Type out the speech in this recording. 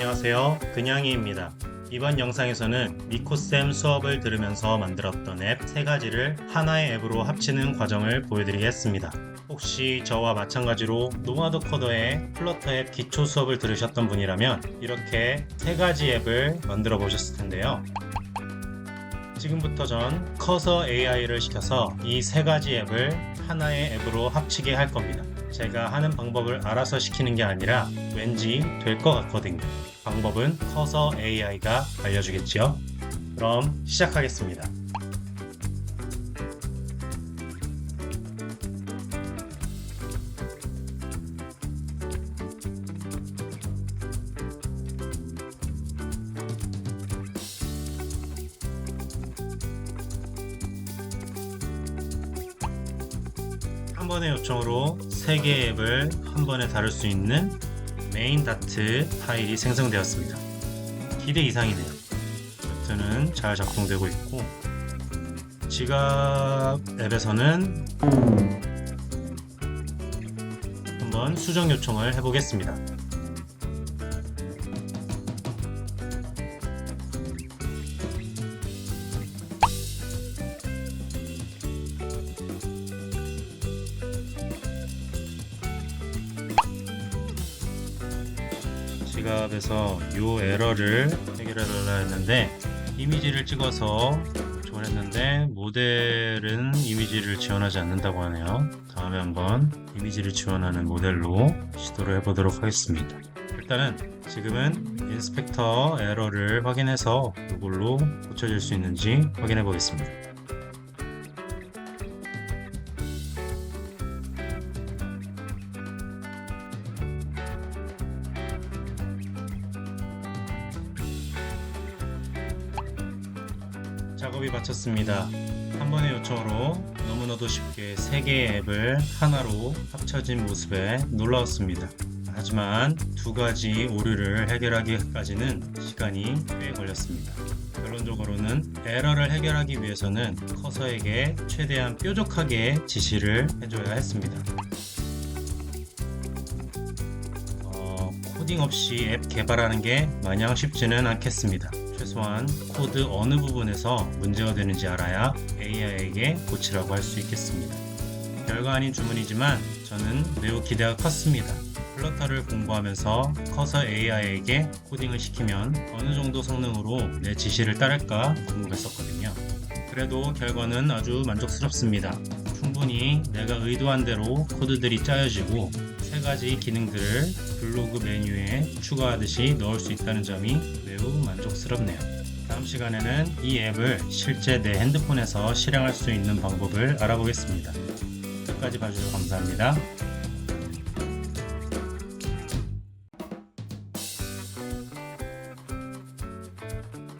안녕하세요. 그냥이입니다. 이번 영상에서는 미코쌤 수업을 들으면서 만들었던 앱세 가지를 하나의 앱으로 합치는 과정을 보여드리겠습니다. 혹시 저와 마찬가지로 노마드 코더의 플러터 앱 기초 수업을 들으셨던 분이라면 이렇게 세 가지 앱을 만들어 보셨을 텐데요. 지금부터 전 커서 AI를 시켜서 이세 가지 앱을 하나의 앱으로 합치게 할 겁니다. 제가 하는 방법을 알아서 시키는 게 아니라 왠지 될 것 같거든요. 방법은 커서 AI가 알려주겠지요. 그럼 시작하겠습니다. 한 번의 요청으로 세 개의 앱을 한 번에 다룰 수 있는 메인 다트 파일이 생성되었습니다. 기대 이상이네요. 다트는 잘 작동되고 있고 지갑 앱에서는 한번 수정 요청을 해보겠습니다. 지갑에서 이 에러를 해결해 달라 했는데 이미지를 찍어서 요청을 했는데 모델은 이미지를 지원하지 않는다고 하네요. 다음에 한번 이미지를 지원하는 모델로 시도를 해보도록 하겠습니다. 일단은 지금은 인스펙터 에러를 확인해서 이걸로 고쳐질 수 있는지 확인해 보겠습니다 작업이 마쳤습니다. 한 번의 요청으로 너무나도 쉽게 세 개의 앱을 하나로 합쳐진 모습에 놀라웠습니다. 하지만 두 가지 오류를 해결하기까지는 시간이 꽤 걸렸습니다. 결론적으로는 에러를 해결하기 위해서는 커서에게 최대한 뾰족하게 지시를 해줘야 했습니다. 어, 코딩 없이 앱 개발하는 게 마냥 쉽지는 않겠습니다. 최소한 코드 어느 부분에서 문제가 되는지 알아야 AI에게 고치라고 할 수 있겠습니다. 별거 아닌 주문이지만 저는 매우 기대가 컸습니다. 플러터를 공부하면서 커서 AI에게 코딩을 시키면 어느 정도 성능으로 내 지시를 따를까 궁금했었거든요. 그래도 결과는 아주 만족스럽습니다. 충분히 내가 의도한 대로 코드들이 짜여지고 세 가지 기능들을 블로그 메뉴에 추가하듯이 넣을 수 있다는 점이 매우 만족스럽네요. 다음 시간에는 이 앱을 실제 내 핸드폰에서 실행할 수 있는 방법을 알아보겠습니다. 끝까지 봐주셔서 감사합니다.